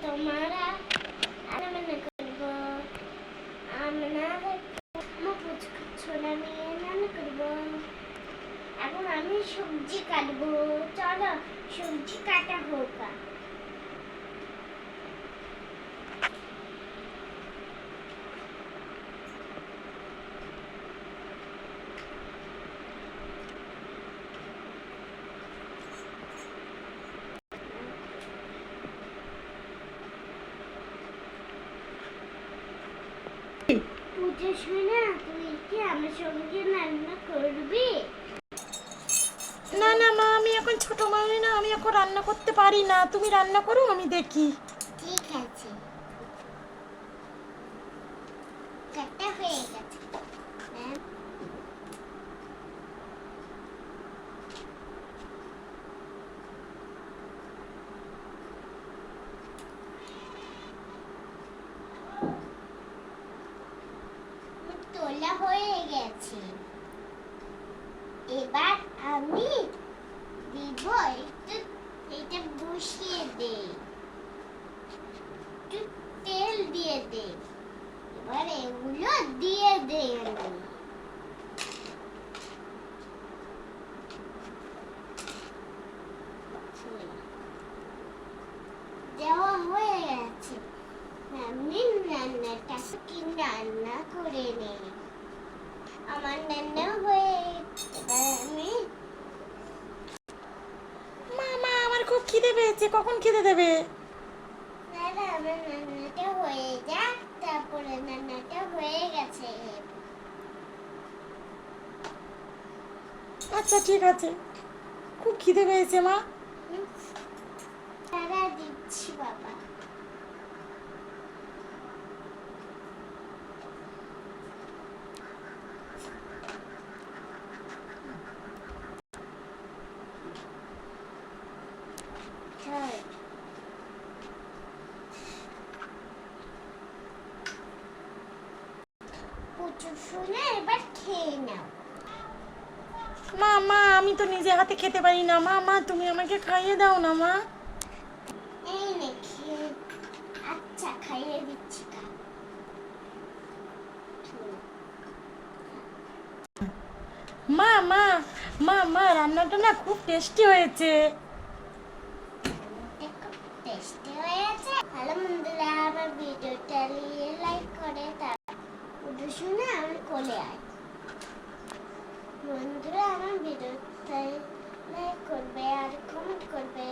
তোমরা মনে করব আমরা ছোলা নিয়ে রান্না করব এখন আমি সবজি কাটবো চলো সবজি কাটা হোক পুজো শোনা তুই কি আমার সঙ্গে রান্না করবি? না না, মা, আমি এখন ছোট মানুষ না, আমি এখন রান্না করতে পারি না। তুমি রান্না করো, আমি দেখি ঠিক আছে কাটা হয়ে গেছে ম্যাম তোলা হয়ে গেছে। এবার আমি দিব একটু এটা বসিয়ে দে। একটু তেল দিয়ে দে। এবার এগুলো দিয়ে দে আমি দেওয়া হয়ে গেছে নেই আমার খুব খিদে পেয়েছে। কখন খিদে দেবে? তারপরে রান্নাটা হয়ে গেছে আচ্ছা ঠিক আছে। খুব খিদে পেয়েছে, মা। তারা দিচ্ছি, বাবা চল। প্রচুর এবার খেয়ে নাও। মা মা আমি তো নিজে হাতে খেতে পারি না। মা মা তুমি আমাকে খাইয়ে দাও না মা। এই নে খেয়ে আচ্ছা খাইয়ে দিচ্ছি মা মা মা মা রান্নাটা না খুব টেস্টি হয়েছে টেস্টি হয়েছে ভালো বন্ধুরা আমার ভিডিওটা নিয়ে লাইক করে তার উঠে শুনে আমার কোলে আয় বন্ধুরা আমার ভিডিওটা লাইক করবে আর কমেন্ট করবে